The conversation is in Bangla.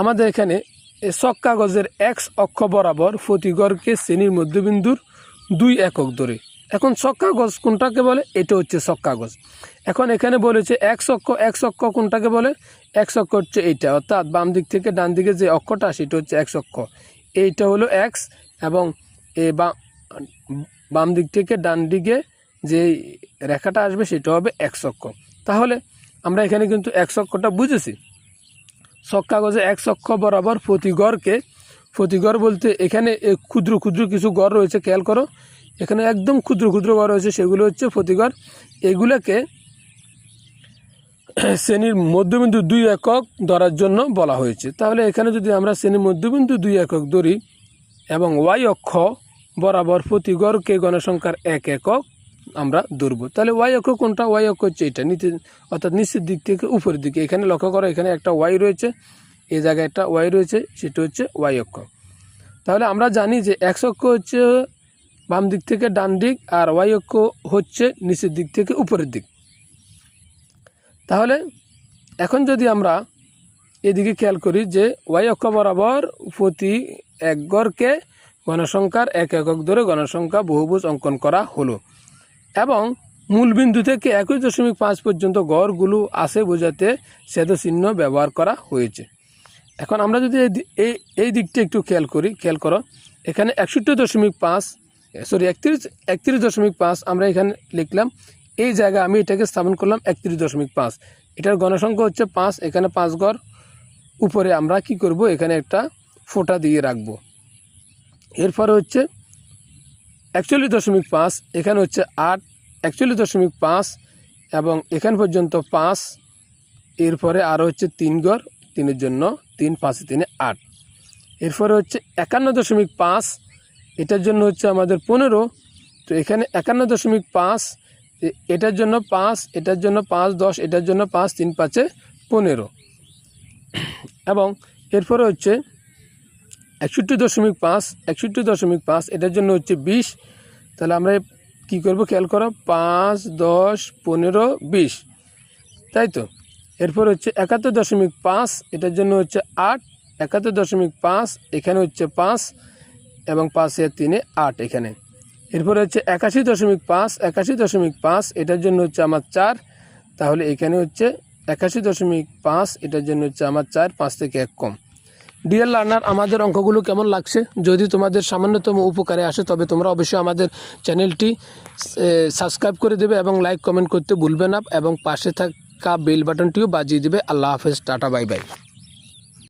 আমাদের এখানে সক কাগজের এক্স অক্ষ বরাবর ফতিগড়কে শ্রেণির মধ্যবিন্দুর দুই একক ধরে। এখন সক কাগজ কোনটাকে বলে? এটা হচ্ছে সক কাগজ। এখন এখানে বলেছে এক অক্ষ এক অক্ষ কোনটাকে বলে? এক অক্ষ হচ্ছে এইটা। অর্থাৎ বাম দিক থেকে ডান দিকে যে অক্ষটা, সেটা হচ্ছে এক অক্ষ। এইটা হলো এক্স এবং এ বাম দিক থেকে ডান দিকে যে রেখাটা আসবে, সেটা হবে এক অক্ষ। তাহলে আমরা এখানে কিন্তু এক অক্ষটা বুঝেছি। শখ কাগজে এক অক্ষ বরাবর প্রতি গড়কে, প্রতি গড় বলতে এখানে ক্ষুদ্র ক্ষুদ্র কিছু গড় রয়েছে, খেয়াল করো। এখানে একদম ক্ষুদ্র ক্ষুদ্র গড় রয়েছে, সেগুলো হচ্ছে প্রতিগড় এগুলোকে শ্রেণির মধ্যবিন্দু দুই একক ধরার জন্য বলা হয়েছে। তাহলে এখানে যদি আমরা শ্রেণির মধ্যবিন্দু দুই একক ধরি এবং ওয়াই অক্ষ বরাবর প্রতি গড়কে গণসংখ্যার এক একক আমরা ধরব। তাহলে ওয়াই অক্ষ কোনটা? ওয়াই অক্ষ হচ্ছে এটা। নিচে, অর্থাৎ নিচের দিক থেকে উপরের দিকে। এখানে লক্ষ্য করো, এখানে একটা ওয়াই রয়েছে এই জায়গায় একটা ওয়াই রয়েছে, সেটা হচ্ছে ওয়াই অক্ষ। তাহলে আমরা জানি যে এক্স অক্ষ হচ্ছে বাম দিক থেকে ডান দিক আর ওয়াই অক্ষ হচ্ছে নিচের দিক থেকে উপরের দিক। তাহলে এখন যদি আমরা এদিকে খেয়াল করি যে ওয়াই অক্ষ বরাবর প্রতি এক গড়কে গণসংখ্যার এক একক ধরে গণসংখ্যা বহুভুজ অঙ্কন করা হলো। এবং মূল বিন্দু থেকে একই দশমিক পাঁচ পর্যন্ত গড়গুলো আছে বোঝাতে সেদ চিহ্ন ব্যবহার করা হয়েছে। এখন আমরা যদি এই এই দিকটা একটু খেয়াল করি, খেয়াল করো। এখানে একষট্টি দশমিক পাঁচ সরি একত্রিশ একত্রিশ দশমিক পাঁচ আমরা এখানে লিখলাম। এই জায়গা আমি এটাকে স্থাপন করলাম একত্রিশ দশমিক পাঁচ। এটার গণসংখ্যা হচ্ছে পাঁচ, এখানে পাঁচ গড়। উপরে আমরা কি করব? এখানে একটা ফোঁটা দিয়ে রাখব। এরপরে হচ্ছে একচল্লিশ দশমিক পাঁচ, এখানে হচ্ছে আট, একচল্লিশ দশমিক পাঁচ এবং এখান পর্যন্ত পাঁচ, এরপরে আরও হচ্ছে তিন গড়, তিনের জন্য তিন, পাঁচে তিনে আট। এরপরে হচ্ছে একান্ন দশমিক পাঁচ, এটার জন্য হচ্ছে আমাদের পনেরো, তো এখানে একান্ন দশমিক পাঁচ এটার জন্য পাঁচ, এটার জন্য পাঁচ, দশ, এটার জন্য পাঁচ, তিন, পাঁচে পনেরো। এবং এরপরে হচ্ছে একষট্টি দশমিক পাঁচ, একষট্টি দশমিক পাঁচ, এটার জন্য হচ্ছে বিশ। তাহলে আমরা কী করব? খেয়াল করো, পাঁচ, দশ, পনেরো, বিশ। তাই তো? এরপর হচ্ছে একাত্তর দশমিক পাঁচ, এটার জন্য হচ্ছে আট। একাত্তর দশমিক পাঁচ, এখানে হচ্ছে পাঁচ এবং পাঁচে তিনে আট এখানে। এরপর হচ্ছে একাশি দশমিক পাঁচ, একাশি দশমিক পাঁচ, এটার জন্য হচ্ছে আমার চার। তাহলে এখানে হচ্ছে একাশি দশমিক পাঁচ, এটার জন্য হচ্ছে আমার চার, পাঁচ থেকে এক কম। ডিয়ার লার্নার আমাদের অঙ্কগুলো কেমন লাগছে? যদি তোমাদের সামান্যতম উপকারে আসে, তবে তোমরা অবশ্যই আমাদের চ্যানেলটি সাবস্ক্রাইব করে দেবে এবং লাইক কমেন্ট করতে ভুলবে না এবং পাশে থাকা বেল বাটনটিও বাজিয়ে দেবে। আল্লাহ হাফেজ, টাটা বাই বাই